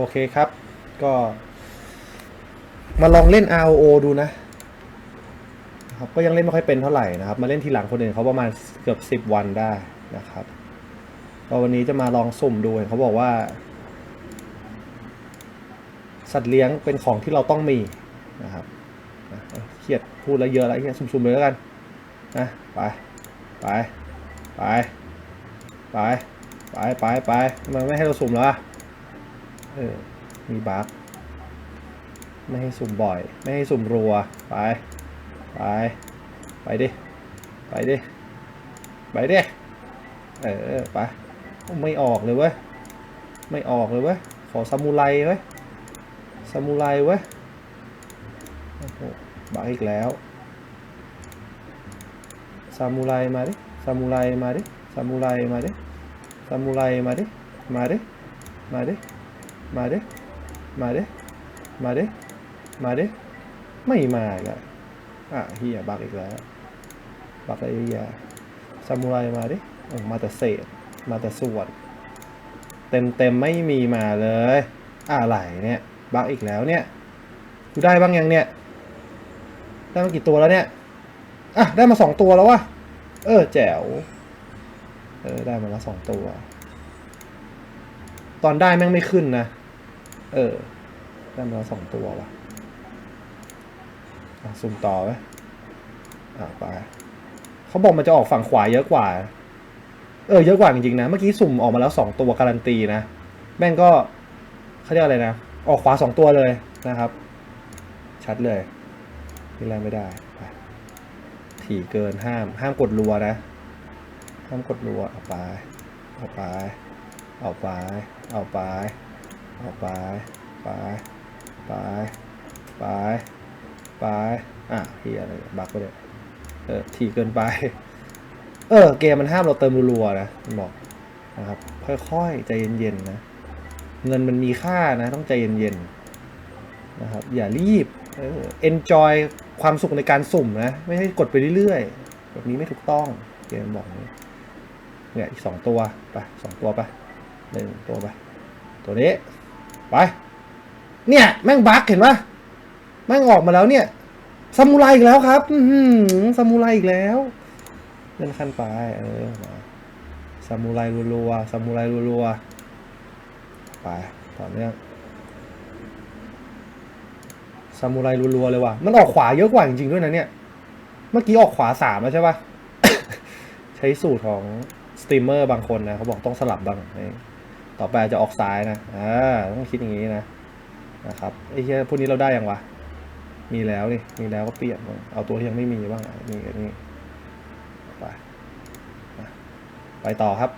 โอเคครับ ก็มาลองเล่น ROO ดูนะครับก็ยังเล่นไม่ค่อยเป็นเท่าไหร่นะครับ มาเล่นทีหลังคนอื่นเขาประมาณเกือบสิบวันได้นะครับก็วันนี้จะมาลองสุ่มดูเห็นเขาบอกว่า สัตว์เลี้ยงเป็นของที่เราต้องมีนะครับนะเครียดพูดแล้วเยอะแล้วไอ้เฮียสุ่มๆเลยแล้วกันนะไปไปไปไปไปไปไปทำไมไม่ให้เราสุ่มแล้วอะ เออ มีบั๊กไม่ให้สุ่มบ่อย ไม่ให้สุ่มรัว ไป ไป ไปดิ ไปดิ ไปดิ เออ ไป ไม่ออกเลยเว้ย ไม่ออกเลยเว้ย ขอซามูไรเว้ย ซามูไรเว้ย โอ้โหบักอีกแล้ว ซามูไรมาดิ ซามูไรมาดิ ซามูไรมาดิ ซามูไรมาดิ มาดิ มาดิ มาดิมาดิมาดิมาดิไม่มาอีกแล้วอะเฮียบักอีกแล้ว บักไอ้เฮียซามูไรมาดิโอ้มาแต่เศษ มาแต่ส่วน เต็มเต็มๆไม่มีมาเลย อะไรเนี่ย บักอีกแล้วเนี่ย กูได้บ้างยังเนี่ย ได้มากี่ตัวแล้วเนี่ย อะ ได้มาสองตัวแล้ววะ เออ แจ๋ว เออ ได้มาแล้วสองตัว ตอนได้แม่งไม่ขึ้นนะ เออได้มาสองตัวว่ะอะสุ่มต่อไหมอะไปเขาบอกมันจะออกฝั่งขวาเยอะกว่า เออเยอะกว่าจริงๆนะ เมื่อกี้สุ่มออกมาแล้วสองตัวการันตีนะ แม่งก็เขาเรียกอะไรนะ ออกขวาสองตัวเลยนะครับ ชัดเลยนี่แรงไม่ได้ไปถี่เกินห้าม ห้ามกดรัวนะ ห้ามกดรัวเอาไปเอาไปเอาไปเอาไป ไปไปไปไปไปอะเฮียอะไรบักไปเลยเออถี่เกินไป เออ เกมมันห้ามเราเติมรัวๆนะมันบอกนะครับ ค่อยๆ ใจเย็นๆนะ เงินมันมีค่านะ ต้องใจเย็นๆนะครับ อย่ารีบ เออ enjoy ความสุขในการสุ่มนะ ไม่ให้กดไปเรื่อยๆ แบบนี้ไม่ถูกต้อง เกมบอกนี้เนี่ยอีกสองตัว ไปสองตัวไปหนึ่งตัวไป ตัวนี้ ไป เนี่ย แม่งบั๊กเห็นปะแม่งออกมาแล้วเนี่ยซามูไรอีกแล้วครับ อืซามูไรอีกแล้วเลื่อนขั้นไป เออซามูไรรัวๆซามูไรรัวๆไปต่อเนื่องซามูไรรัวๆเลยว่ะ มันออกขวาเยอะกว่าจริงๆด้วยนะเนี่ย เมื่อกี้ออกขวาสามแล้วใช่ปะใช้สูตรของสตรีมเมอร์บางคนนะเขาบอกต้องสลับบ้าง ต่อไปจะออกซ้ายนะ อ่า ต้องคิดอย่างนี้นะ นะครับ ไอ้เหี้ยพวกนี้เราได้ยังวะ มีแล้วนี่ มีแล้วก็เปลี่ยนบ้างเอาตัวที่ยังไม่มีบ้างนี่กับนี่ไป ไปต่อครับ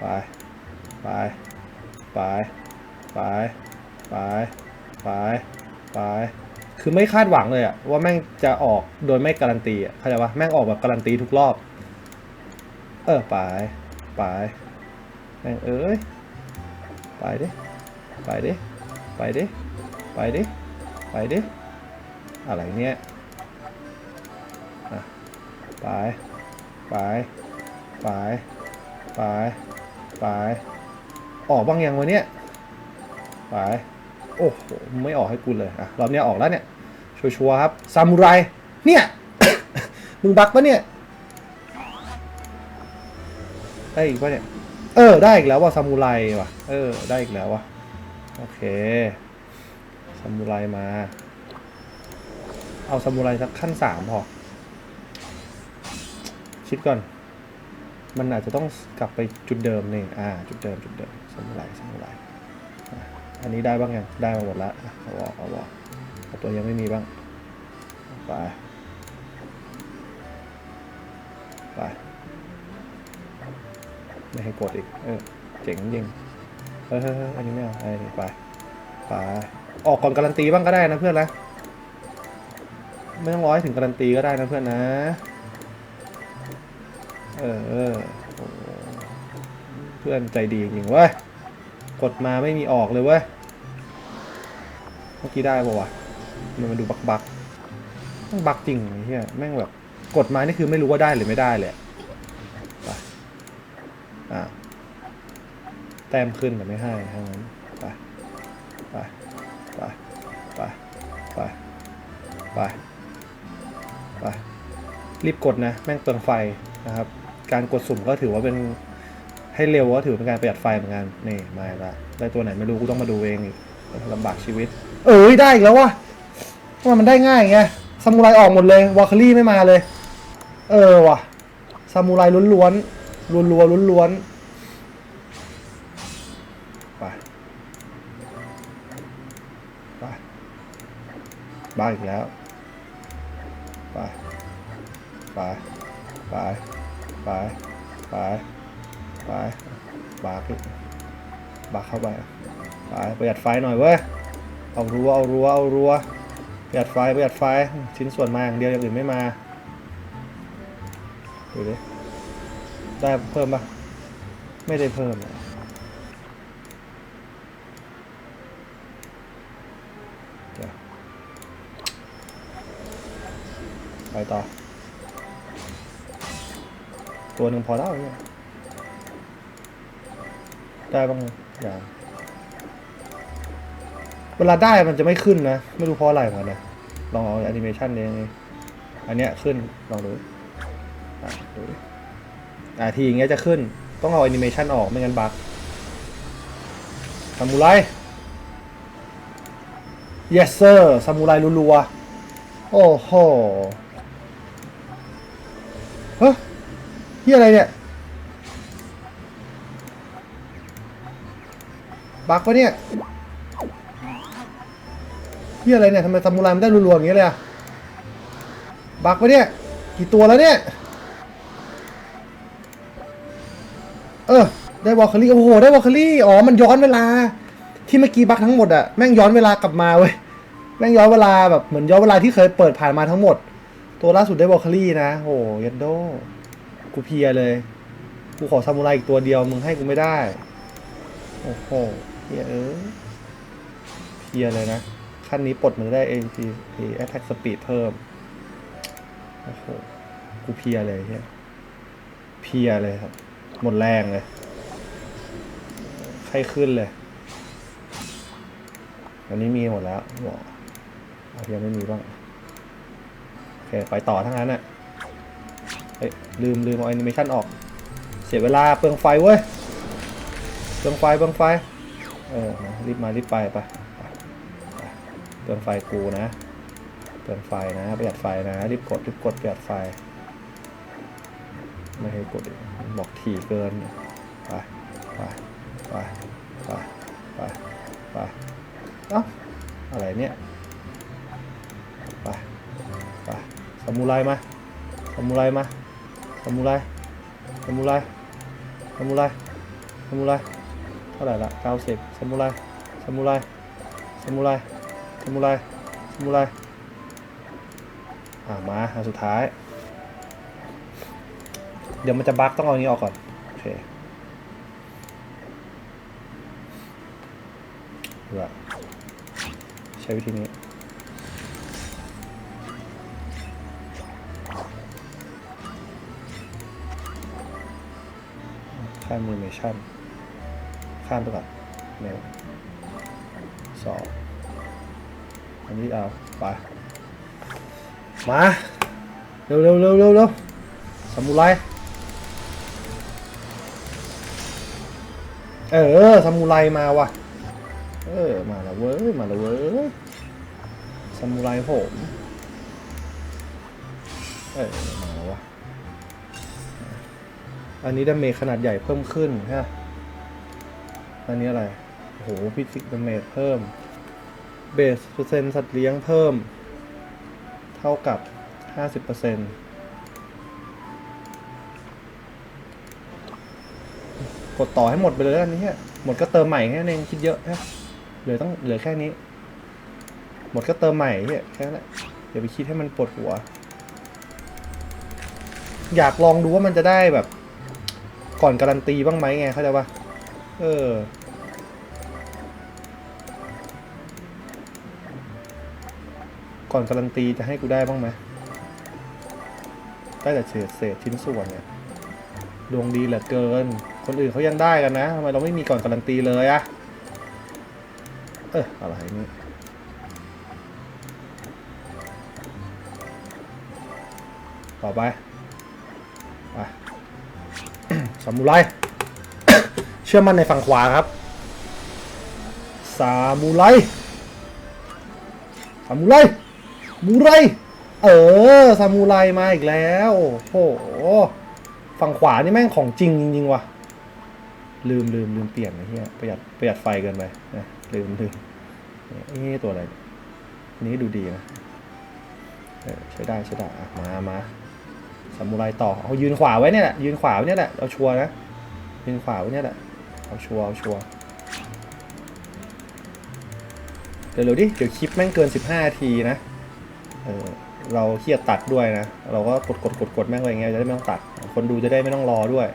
ไป ไป ไป ไป ไป ไป ไป คือไม่คาดหวังเลยอะว่าแม่งจะออกโดยไม่การันตีอะเข้าใจปะแม่งออกแบบการันตีทุกรอบ เออ ไป ไป ม่งเอ้ย ไปดิ ไปดิ ไปดิ ไปดิ ไปดิ อะไรเนี่ยอะไปไปไปไปไปออกบ้างยังวะเนี่ยไปโอ้โหไม่ออกให้กูเลยอะรอบเนี้ยออกแล้วเนี่ย ชัวร์ครับซามูไรเนี่ย มึงบักปะเนี่ยได้อีกปะเนี่ย เออ ได้อีกแล้วว่ะซามูไรว่ะ เออ ได้อีกแล้วว่ะ โอเค ซามูไรมา เอาซามูไรสักขั้นสามพอ คิดก่อน มันอาจจะต้องกลับไปจุดเดิมนี่ อ่า จุดเดิม จุดเดิม ซามูไร ซามูไร อันนี้ได้บ้างยัง ได้มาหมดละเอาออกเอาออกเอาตัวยังไม่มีบ้าง ไป ไป ไม่ให้กดอีก เออ เจ๋งจริงเฮ้ยเอันนี้ไม่เอาไอ้นี่ไป ไป ออกก่อนการันตีบ้างก็ได้นะเพื่อนนะ ไม่ต้องร้อยถึงการันตีก็ได้นะเพื่อนนะ เออ เพื่อนใจดีจริงเว้ย กดมาไม่มีออกเลยเว้ย เมื่อกี้ได้ปะวะ มันมาดูบักบักบักจริงเฮียแม่งแบบ กดมานี่คือไม่รู้ว่าได้หรือไม่ได้เลย อ่าแต้มขึ้นแต่ไม่ให้ทั้งนั้นไปไปไปไปไปไปไปรีบกดนะ แม่งเปลืองไฟนะครับ การกดสุ่มก็ถือว่าเป็นให้เร็วก็ถือเป็นการประหยัดไฟเหมือนกันนี่มาละได้ตัวไหนไม่รู้กูต้องมาดูเองอีกลำบากชีวิต เอ้ยได้อีกแล้ววะทำไมมันได้ง่ายไงซามูไรออกหมดเลยวอลคารี่ไม่มาเลย เออว่ะซามูไรล้วนๆ ล้วนๆล้วนๆไป ไป บ้าอีกแล้ว ไป ไป ไป ไป ไป ไป บากอีกบากเข้าไป ไปประหยัดไฟหน่อยเว้ย เอารัวเอารัวเอารัวประหยัดไฟประหยัดไฟ ชิ้นส่วนมาอย่างเดียวอย่างอื่นไม่มา ดูดิ ได้เพิ่มปะไม่ได้เพิ่มไปต่อ ตัวหนึ่งพอแล้วเนี่ยได้บ้างอย่างเวลาได้มันจะไม่ขึ้นนะ ไม่รู้เพราะอะไรเหมือนกันนะลองเอาแอนิเมชันนี้อันเนี้ยขึ้น ลองดูอะดู อะทีอย่างเงี้ยจะขึ้น ต้องเอาแอนิเมชันออกไม่งั้นบั๊กซามูไร yes sir ซามูไรรัวๆ โอ้โหเฮ้ยที่อะไรเนี่ย บั๊กปะเนี่ยที่อะไรเนี่ยทำไมซามูไรมันได้รัวๆอย่างเงี้ยเลยอะบั๊กปะเนี่ย กี่ตัวแล้วเนี่ย เออ ได้วอลคารี่ โอ้โห ได้วอลคารี่ อ๋อ มันย้อนเวลา ที่เมื่อกี้บักทั้งหมดอะแม่งย้อนเวลากลับมาเว้ย แม่งย้อนเวลาแบบเหมือนย้อนเวลาที่เคยเปิดผ่านมาทั้งหมด ตัวล่าสุดได้วอลคารี่นะ โอ้ยัดโด กูเพียเลย กูขอซามูไรอีกตัวเดียว มึงให้กูไม่ได้ โอ้โหเฮียเออเพียเลยนะ ขั้นนี้ปลดมันได้ AT Attack Speed เพิ่ม โอ้โห กูเพียเลยเฮียเพียเลยครับ หมดแรงเลยไข้ขึ้นเลย อันนี้มีหมดแล้วบอกเอายังไม่มีบ้าง โอเค ไปต่อทั้งนั้นน่ะเอ้ยลืมลืมเอาแอนิเมชันออก เสียเวลาเปลืองไฟเว้ย เปลืองไฟเปลืองไฟ เออ รีบมารีบไปไปไปไปเปลืองไฟกูนะเปลืองไฟนะประหยัดไฟนะรีบกดรีบกดประหยัดไฟ ไม่ให้กดบอกถี่เกินไปไปไปไปไปไปเอ้าอะไรเนี่ยไปไปสมุไรมาสมุไรมาสมุไรสมุไรสมุไรสมุไรเท่าไหร่ละเก้าสิบสมุไรสมุไรสมุไรสมุไรสมุไรอ่ามาอันสุดท้าย เดี๋ยวมันจะบั๊กต้องเอาอันนี้ออกก่อน โอเคใช้วิธีนี้ข้ามมือเมชั่นข้ามไปก่อนเร็วสองอันนี้เอาไป มา เร็วเร็วเร็วเร็วเร็วสมุไร เออสมุไรมาว่ะ เออ มาแล้วเว้ย มาแล้วเว้ยสมุไรผม เออ มาแล้ววะอันนี้ดาเมจขนาดใหญ่เพิ่มขึ้นฮะ อันนี้อะไร โอ้โหฟิสิกดาเมจเพิ่ม เบสเปอร์เซ็นต์สัตว์เลี้ยงเพิ่ม เท่ากับ 50%เปอร์เซ็นต์ กดต่อให้หมดไปเลยอันนี้หมดก็เติมใหม่แค่นั้นเองคิดเยอะฮะเหลือต้องเหลือแค่นี้ หมดก็เติมใหม่เฮียแค่นั้นแหละอย่าไปคิดให้มันปวดหัว อยากลองดูว่ามันจะได้แบบ ก่อนการันตีบ้างไหมไงเข้าใจปะเออก่อนการันตีจะให้กูได้บ้างไหมได้แต่เศษเศษชิ้นส่วนเนี่ย ดวงดีเหลือเกิน คนอื่นเขายังได้กันนะทำไมเราไม่มีก่อนการันตีเลยอะเอออะไรนี่ต่อไปไปซามูไร เชื่อมั่นในฝั่งขวาครับซามูไรซามูไรมูไร เออซามูไรมาอีกแล้วโอ้โหฝั่งขวานี่แม่งของจริงจริงๆว่ะ ลืมลืมลืมเปลี่ยนไอ้เหี้ยประหยัดประหยัดไฟเกินไปนะลืมลืมเอ๊ตัวอะไรนี่ดูดีนะใช้ได้ใช้ได้มามาซามูไรต่อเอายืนขวาไว้เนี่ยแหละยืนขวาไว้เนี่ยแหละเอาชัวร์นะยืนขวาไว้เนี่ยแหละเอาชัวร์เอาชัวร์เดี๋ยวเร็วดิเดี๋ยวคลิปแม่งเกิน 15นาทีนะเออเราเครียดตัดด้วยนะ เราก็กดกดกดกดแม่งไปอย่างเงี้ยจะได้ไม่ต้องตัด คนดูจะได้ไม่ต้องรอด้วย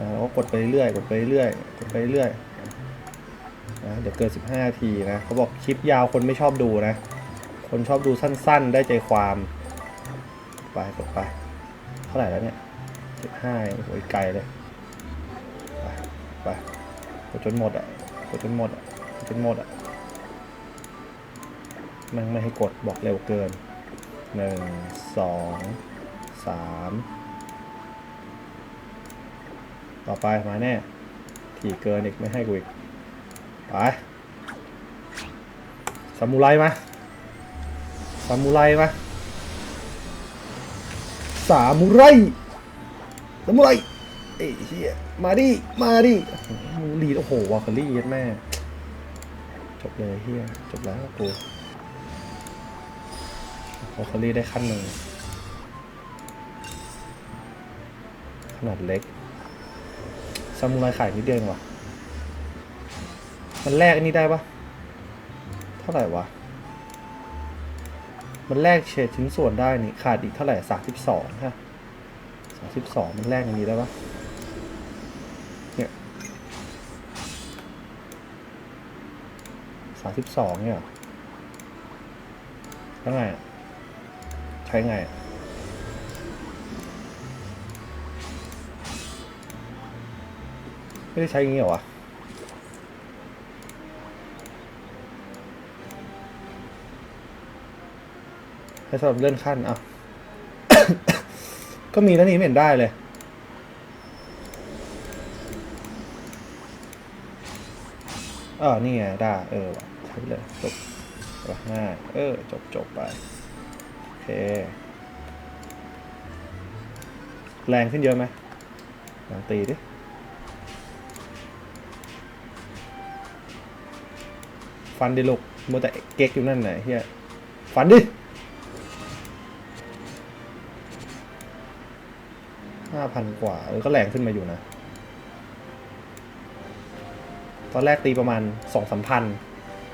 นะเราก็กดไปเรื่อยกดไปเรื่อยกดไปเรื่อยนะเดี๋ยวเกิน15นาทีนะเขาบอกคลิปยาวคนไม่ชอบดูนะ คนชอบดูสั้นๆ ได้ใจความไปกดไป เท่าไหร่แล้วเนี่ย15โอ้ยไกลเลยไปไปกดจนหมดอะกดจนหมดอะกดจนหมดอะมันไม่ให้กดบอกเร็วเกินหนึ่งสองสาม ต่อไปมาแน่ ถี่เกินอีกไม่ให้กูอีก ไปซามูไรมาซามูไรมาสามูไรซามูไรเอ้ยเฮียมาดิ มาดิมึงลีโอ้โหวอลคอรี่ยัดแม่ จบเลยเฮียจบแล้วกูวอลคอรี่ได้ขั้นหนึ่งขนาดเล็ก ซามูไรขายนิดเดียวเองวะมันแลกอันนี้ได้ปะเท่าไหร่วะ มันแลกเฉดชิ้นส่วนได้นี่ขาดอีกเท่าไหร่สามสิบสองฮะสามสิบสองมันแลกอันนี้ได้ปะเนี่ยสามสิบสองเนี่ยแล้วไงอะใช้ไงอะ ไม่ได้ใช้อย่างนี้เหรอวะให้สำหรับเลื่อนขั้นอะ ก็มีแล้วนี่ไม่เห็นได้เลยเออนี่ไงได้ เออว่ะใช้ไปเลยจบว่ะง่ายเออ จบจบไป โอเค แรงขึ้นเยอะไหมลองตีดิ ฟันดิลูกมัวแต่เก๊กอยู่นั่นไหนะเฮียฟันดิห้าพันกว่าเออก็แรงขึ้นมาอยู่นะ ตอนแรกตีประมาณสองสามพัน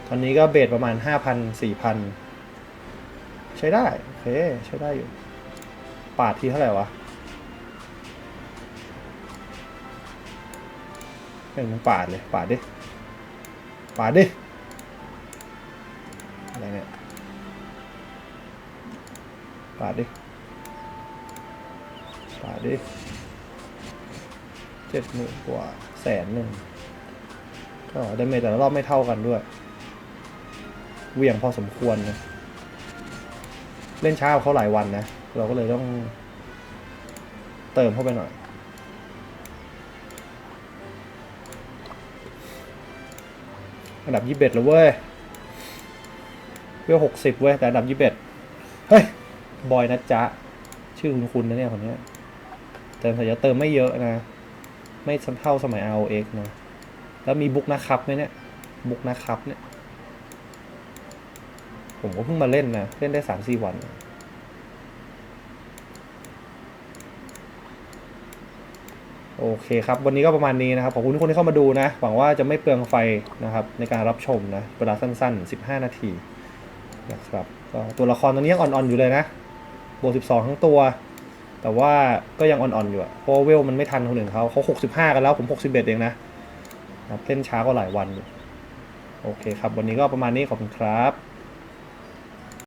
ตอนนี้ก็เบสประมาณห้าพันสี่พันใช้ได้โอเคใช้ได้อยู่ ปาดทีเท่าไหร่วะเป็นปาดเลย ปาดดิ ปาดดิ ปาดดิปาดดิเจ็ดหมื่นกว่าแสนหนึ่งก็ได้เมจแต่ละรอบไม่เท่ากันด้วยเวียงพอสมควรนะเล่นเช้าเขาหลายวันนะ เราก็เลยต้องเติมเข้าไปหน่อย อันดับยี่สิบเอ็ดแล้วเว้ยเวลหกสิบเว้ยแต่อันดับยี่สิบเอ็ดเฮ้ย บอยนะจ๊ะ ชื่อคุณคุณนะเนี่ยคนเนี้ยเติมแต่จะเติมไม่เยอะนะ ไม่เท่าสมัย ROX นะ แล้วมีบุ๊กนะครับไหมเนี่ย บุ๊กนะครับเนี่ย ผมก็เพิ่งมาเล่นนะ เล่นได้สามสี่วันโอเคครับ วันนี้ก็ประมาณนี้นะครับ ขอบคุณทุกคนที่เข้ามาดูนะ หวังว่าจะไม่เปลืองไฟนะครับ ในการรับชมนะ เวลาสั้นๆ 15 นาทีนะครับ ก็ตัวละครตอนนี้ยังอ่อนๆอยู่เลยนะ บวก 12 ทั้งตัว แต่ว่าก็ยังอ่อนๆอยู่อะเพราะว่าเวลมันไม่ทันคนอื่นเขาเขา 65 กันแล้วผม 61 เองนะนะเล่นช้ากว่าหลายวันอยู่โอเคครับ วันนี้ก็ประมาณนี้ขอบคุณครับ